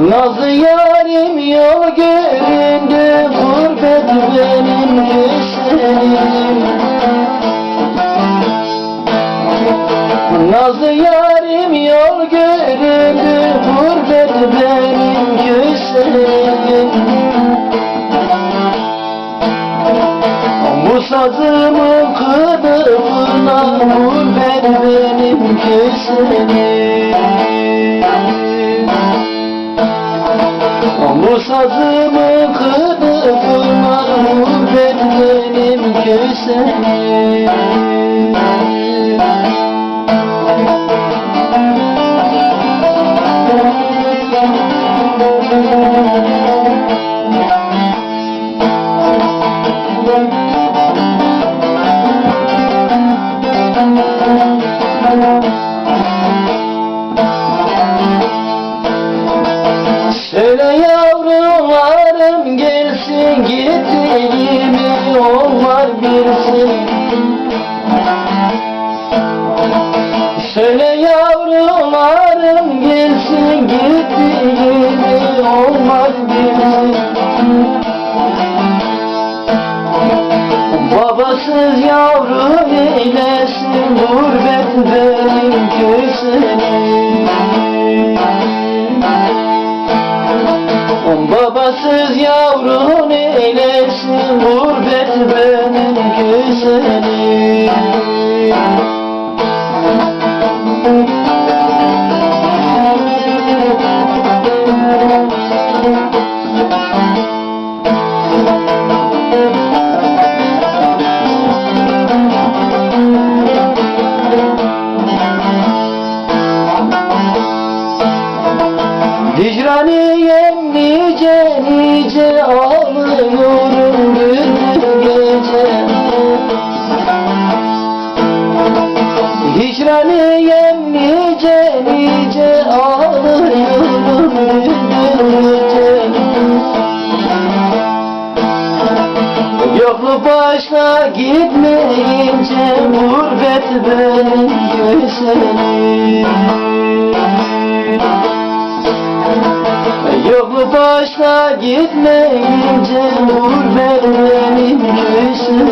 Nazlı yarim yol göründü Gurbet benim düşlerim. Nazlı yarim yol göründü Gurbet benim düşlerim. Bu sazımın kılıfına Gurbet benim düşlerim. Bu sazımın kılıfına Gurbet benim güzelim Söyle yavrularım gelsin gittiğimi onlar bilsin. Söyle yavrularım gelsin gittiğimi onlar bilsin. Babasız yavru eylesin gurbet benim güzelim Babasız yavrun eylesin gurbet benim güzelim Hicraniyem nice nice ağlıyorum gündüz gece. Hicraniyem nice nice ağlıyorum gündüz gece. Yoklu başla gitmeyince gurbet benim güzelim Yoklu başla gitmeyince gurbet benim güzelim